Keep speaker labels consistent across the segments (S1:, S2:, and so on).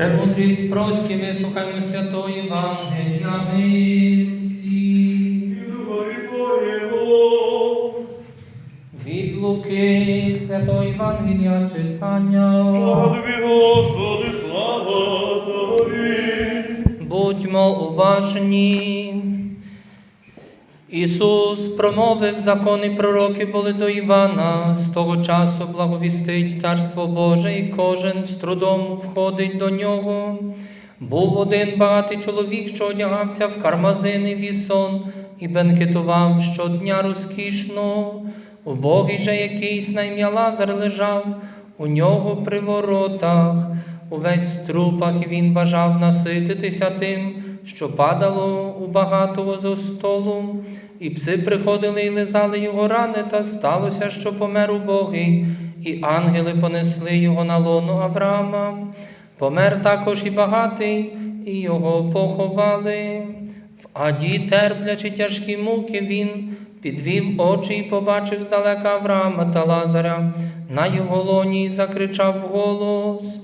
S1: Премудрість прості, вислухаймо святої Євангелія всі. Від Луки Святої Євангелія читання.
S2: Господи, слава Тобі!
S1: Будьмо уважні. Ісус промовив закони пророки були до Івана, з того часу благовістить Царство Боже, і кожен з трудом входить до нього. Був один багатий чоловік, що одягався в кармазини вісон і бенкетував щодня розкішно. Убогий же якийсь на ім'я Лазар лежав у нього при воротах. Увесь трупах він бажав насититися тим, що падало у багатого зо столу, і пси приходили і лизали його рани, та сталося, що помер убогий, і ангели понесли його на лоно Авраама. Помер також і багатий, і його поховали. В аді, терплячи тяжкі муки, він підвів очі і побачив здалека Авраама та Лазаря. На його лоні закричав голос.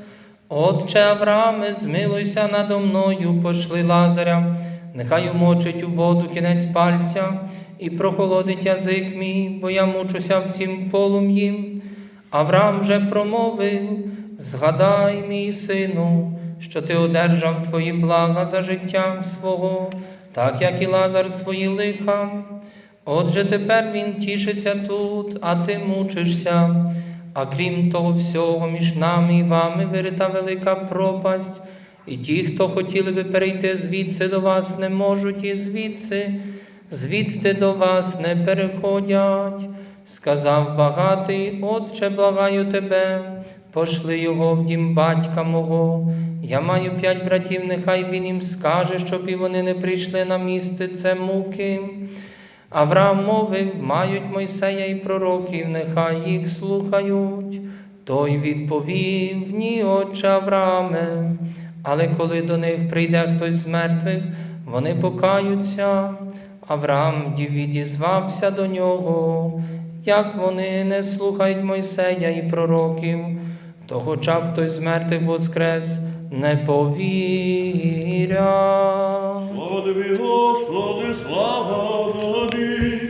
S1: Отче Аврааме, змилуйся надо мною, пошли Лазаря, нехай умочить у воду кінець пальця і прохолодить язик мій, бо я мучуся в цім полум'ї. Авраам же промовив: Згадай, мій сину, що ти одержав твої блага за життя свого, так як і Лазар свої лиха. Отже, тепер він тішиться тут, а ти мучишся. А крім того всього, між нами і вами вирита велика пропасть, і ті, хто хотіли би перейти звідси до вас, не можуть, і звідси, звідти до вас не переходять. Сказав багатий, Отче, благаю тебе, пошли його в дім батька мого. Я маю п'ять братів, нехай він їм скаже, щоб і вони не прийшли на місце це муки. Авраам мовив, мають Мойсея і пророків, нехай їх слухають. Той відповів, ні, отче Аврааме, але коли до них прийде хтось з мертвих, вони покаються. Авраам відізвався до нього, як вони не слухають Мойсея і пророків, то хоча б хтось з мертвих воскрес не повіряв.
S2: Слава тобі, Господи, слава Тобі!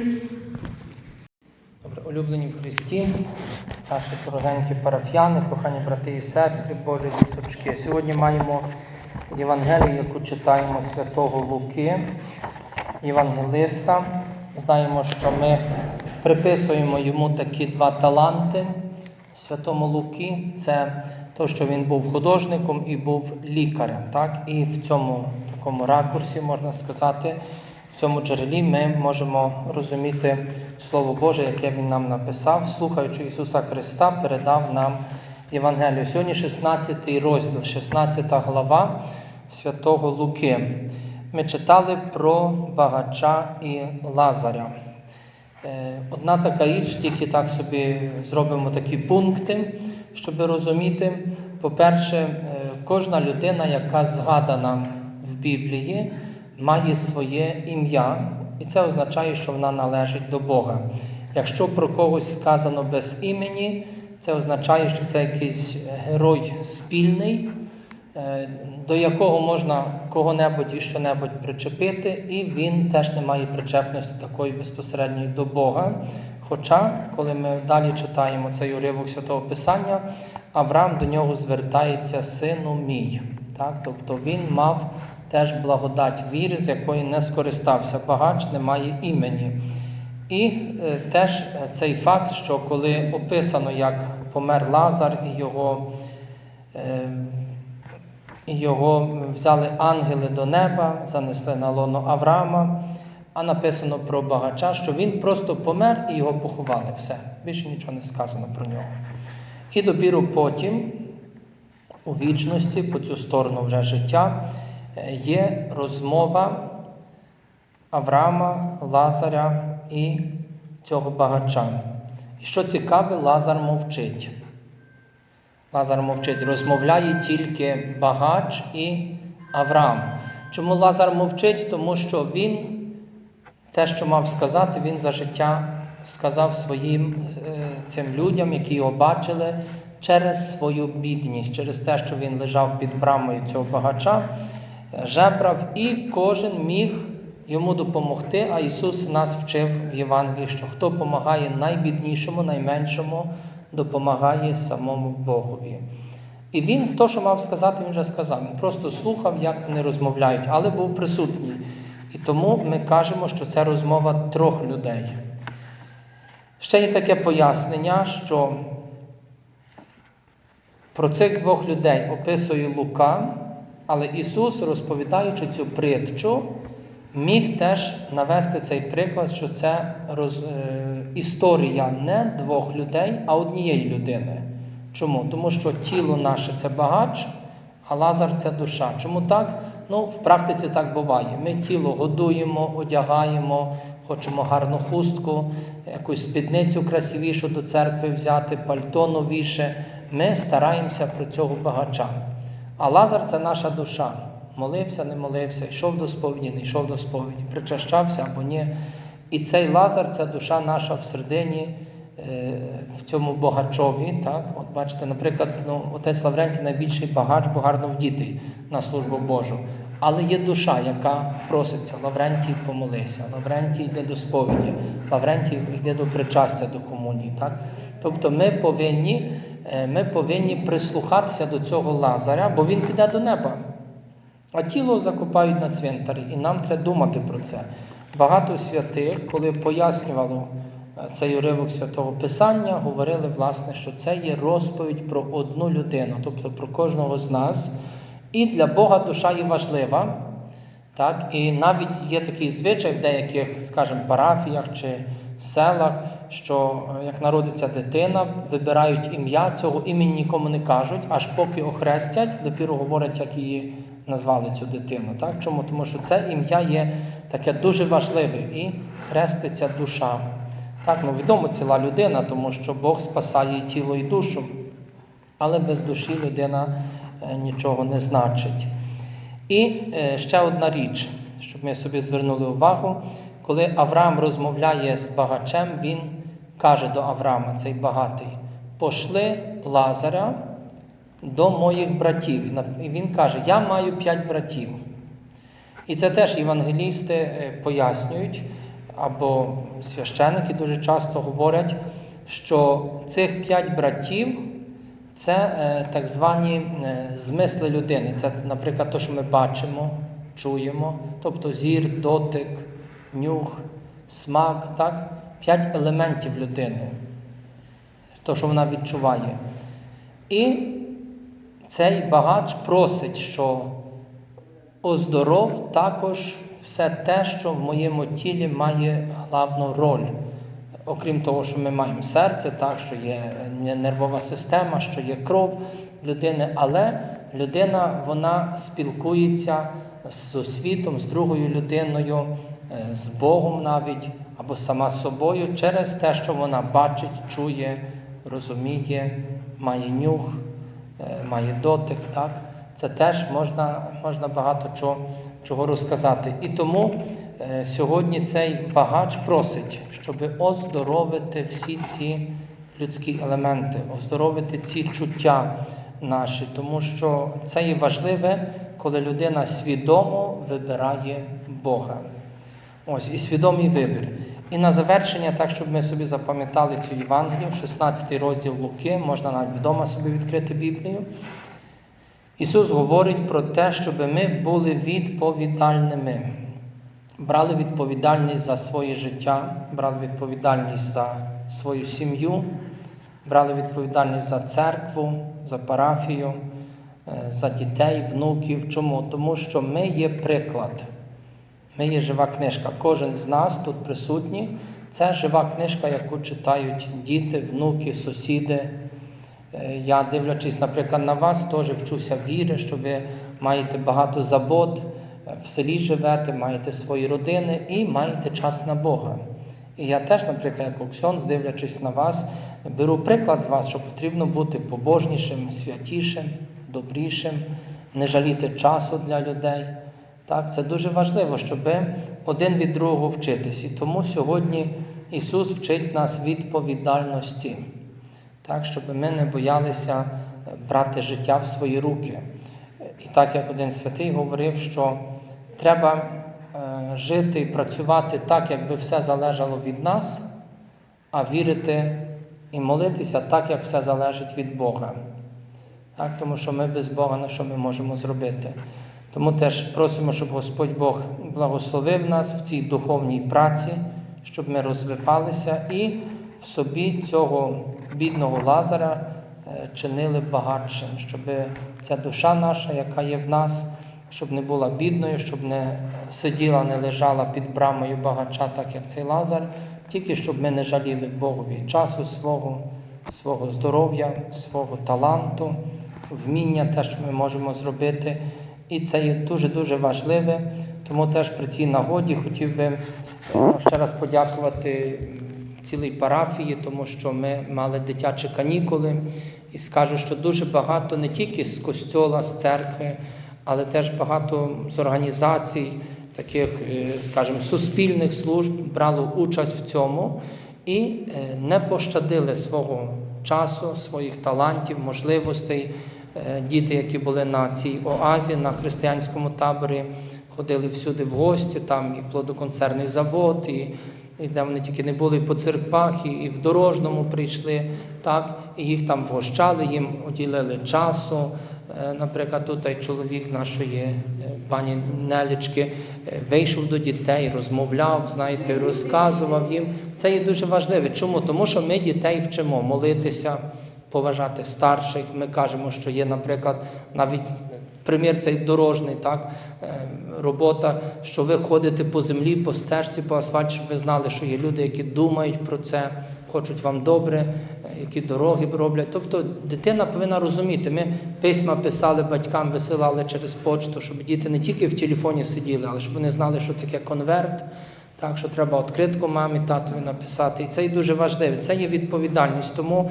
S1: Добре, улюблені в Христі, наші дорогенькі парафіяни, кохані брати і сестри, Божі діточки. Сьогодні маємо Євангелію, яку читаємо святого Луки, євангелиста. Знаємо, що ми приписуємо йому такі два таланти святому Луки. Це то, що він був художником і був лікарем. Так? І в цьому такому ракурсі, можна сказати, в цьому джерелі ми можемо розуміти Слово Боже, яке Він нам написав, слухаючи Ісуса Христа, передав нам Євангелію. Сьогодні 16 розділ, 16 глава святого Луки. Ми читали про багача і Лазаря. Е, Одна така річ, тільки так собі зробимо такі пункти, щоб розуміти. По-перше, е, кожна людина, яка згадана в Біблії, має своє ім'я, і це означає, що вона належить до Бога. Якщо про когось сказано без імені, це означає, що це якийсь герой спільний, е, до якого можна кого-небудь і що-небудь причепити, і він теж не має причепності такої безпосередньої до Бога. Хоча, коли ми далі читаємо цей уривок Святого Писання, Авраам до нього звертається сину мій. Так? Тобто він мав теж благодать віри, з якої не скористався. Багач не має імені. І е, теж е, цей факт, що коли описано, як помер Лазар і його, е, його взяли ангели до неба, занесли на лоно Авраама, а написано про багача, що він просто помер і його поховали. Все, більше нічого не сказано про нього. І допіру потім, у вічності, по цю сторону вже життя, е, є розмова Авраама, Лазаря і цього багача. І що цікаве, Лазар мовчить. Лазар мовчить. Розмовляє тільки багач і Авраам. Чому Лазар мовчить? Тому що він те, що мав сказати, він за життя сказав своїм е, цим людям, які його бачили, через свою бідність, через те, що він лежав під брамою цього багача, е, жебрав, і кожен міг йому допомогти. А Ісус нас вчив в Євангелії, що хто допомагає найбіднішому, найменшому, допомагає самому Богові. І він, то, що мав сказати, він вже сказав. Він просто слухав, як вони розмовляють, але був присутній. І тому ми кажемо, що це розмова трьох людей. Ще є таке пояснення, що про цих двох людей описує Лука, але Ісус, розповідаючи цю притчу, міг теж навести цей приклад, що це роз, е, історія не двох людей, а однієї людини. Чому? Тому що тіло наше це багач, а Лазар це душа. Чому так? Ну, в практиці так буває. Ми тіло годуємо, одягаємо, хочемо гарну хустку, якусь спідницю красивішу до церкви взяти, пальто новіше. Ми стараємося про цього багача. А Лазар це наша душа. Молився, не молився, йшов до сповіді, не йшов до сповіді, причащався або ні. І цей Лазар це душа наша всередині, е, в цьому богачові. Так? От бачите, наприклад, ну, отець Лаврентій найбільший багач, бо гарно вдітий на службу Божу. Але є душа, яка проситься, Лаврентій помолися, Лаврентій йде до сповіді, Лаврентій йде до причастя, до комунії. Так? Тобто ми повинні, е, ми повинні прислухатися до цього Лазаря, бо він піде до неба. А тіло закопають на цвинтарі, і нам треба думати про це. Багато святих, коли пояснювало цей уривок святого Писання, говорили, власне, що це є розповідь про одну людину, тобто про кожного з нас. І для Бога душа є важлива. Так? І навіть є такий звичай в деяких, скажімо, парафіях чи селах, що е, як народиться дитина, вибирають ім'я, цього імені нікому не кажуть, аж поки охрестять, допіру говорять, як її назвали цю дитину. Так? Чому? Тому що це ім'я є таке дуже важливе і хреститься душа. Так, ну відомо ціла людина, тому що Бог спасає тіло і душу, але без душі людина е, нічого не значить. І е, ще одна річ, щоб ми собі звернули увагу, коли Авраам розмовляє з багачем, він каже до Авраама, цей багатий, пошли Лазаря до моїх братів. І він каже: Я маю п'ять братів. І це теж євангелісти е, пояснюють, або священики дуже часто говорять, що цих п'ять братів це е, так звані е, змисли людини. Це, наприклад, те, що ми бачимо, чуємо, тобто зір, дотик, нюх, смак, так? п'ять елементів людини, то, що вона відчуває. І цей багач просить, що оздоров також все те, що в моєму тілі має главну роль. Окрім того, що ми маємо серце, так, що є е, нервова система, що є кров людини, але людина вона спілкується з світом, з другою людиною, е, з Богом навіть, або сама собою через те, що вона бачить, чує, розуміє, має нюх, е, має дотик. Так? Це теж можна, можна багато чого, чого розказати. І тому е, сьогодні цей багач просить, щоб оздоровити всі ці людські елементи, оздоровити ці чуття наші, тому що це є важливе, коли людина свідомо вибирає Бога. Ось і свідомий вибір. І на завершення, так щоб ми собі запам'ятали цю Євангелію, 16 розділ Луки, можна навіть вдома собі відкрити Біблію. Ісус говорить про те, щоб ми були відповідальними, брали відповідальність за своє життя, брали відповідальність за свою сім'ю, брали відповідальність за церкву, за парафію, е, за дітей, внуків. Чому? Тому що ми є приклад. Ми є жива книжка. Кожен з нас тут присутній. Це жива книжка, яку читають діти, внуки, сусіди. Е, Я, дивлячись, наприклад, на вас, теж вчуся віри, що ви маєте багато забот, е, в селі живете, маєте свої родини і маєте час на Бога. І я теж, наприклад, як Оксьон, дивлячись на вас, беру приклад з вас, що потрібно бути побожнішим, святішим, добрішим, не жаліти часу для людей. Так, це дуже важливо, щоб один від другого вчитись. І тому сьогодні Ісус вчить нас відповідальності, так, щоб ми не боялися е, брати життя в свої руки. І так як один святий говорив, що треба е, жити і працювати так, якби все залежало від нас, а вірити і молитися так, як все залежить від Бога. Так, тому що ми без Бога на що ми можемо зробити. Тому теж просимо, щоб Господь Бог благословив нас в цій духовній праці, щоб ми розвивалися і в собі цього бідного Лазара е, чинили багатшим, щоб ця душа наша, яка є в нас, щоб не була бідною, щоб не сиділа, не лежала під брамою багача, так як цей Лазар, тільки щоб ми не жаліли Богові часу свого, свого здоров'я, свого таланту, вміння, те, що ми можемо зробити. І це є дуже-дуже важливе. Тому теж при цій нагоді хотів би е, ще раз подякувати цілій парафії, тому що ми мали дитячі канікули. І скажу, що дуже багато не тільки з костьола, з церкви, але теж багато з організацій, таких, е, скажімо, суспільних служб брало участь в цьому і е, не пощадили свого часу, своїх талантів, можливостей. Е, Діти, які були на цій оазі, на християнському таборі, ходили всюди в гості, там і плодоконцерний завод, і, і де вони тільки не були по церквах, і, і в дорожному прийшли, так, і їх там вгощали, їм уділили часу. Е, Наприклад, тут чоловік нашої е, пані Нелічки е, вийшов до дітей, розмовляв, знаєте, розказував їм. Це є дуже важливе. Чому? Тому що ми дітей вчимо молитися, поважати старших. Ми кажемо, що є, наприклад, навіть примір цей дорожний, так, е, робота, що ви ходите по землі, по стежці, по асфальті, щоб ви знали, що є люди, які думають про це, хочуть вам добре, е, які дороги роблять. Тобто дитина повинна розуміти. Ми письма писали батькам, висилали через почту, щоб діти не тільки в телефоні сиділи, але щоб вони знали, що таке конверт. Так, що треба відкритку мамі, татові написати. І це і дуже важливо. Це є відповідальність. Тому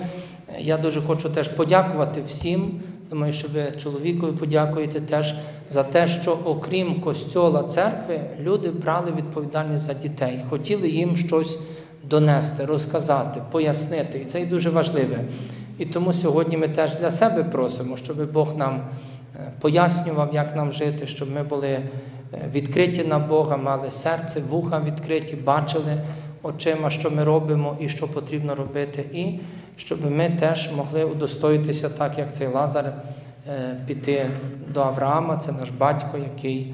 S1: е, я дуже хочу теж подякувати всім. Думаю, що ви чоловікові подякуєте теж за те, що окрім костьола церкви, люди брали відповідальність за дітей, хотіли їм щось донести, розказати, пояснити. І це і дуже важливе. І тому сьогодні ми теж для себе просимо, щоб Бог нам е, пояснював, як нам жити, щоб ми були е, відкриті на Бога, мали серце, вуха відкриті, бачили очима, що ми робимо і що потрібно робити, і щоб ми теж могли удостоїтися, так як цей Лазар, піти до Авраама, це наш батько, який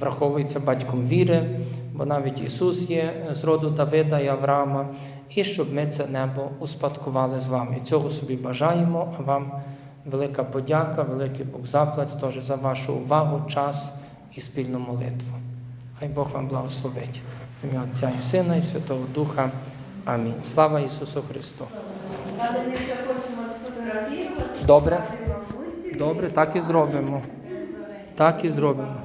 S1: враховується батьком віри, бо навіть Ісус є з роду Давида і Авраама, і щоб ми це небо успадкували з вами. Цього собі бажаємо, а вам велика подяка, великий Бог заплать теж за вашу увагу, час і спільну молитву. Хай Бог вам благословить. Ім'я Отця і Сина, і Святого Духа. Амінь. Слава Ісусу Христу. Добре. Добре, так і зробимо. Так і зробимо.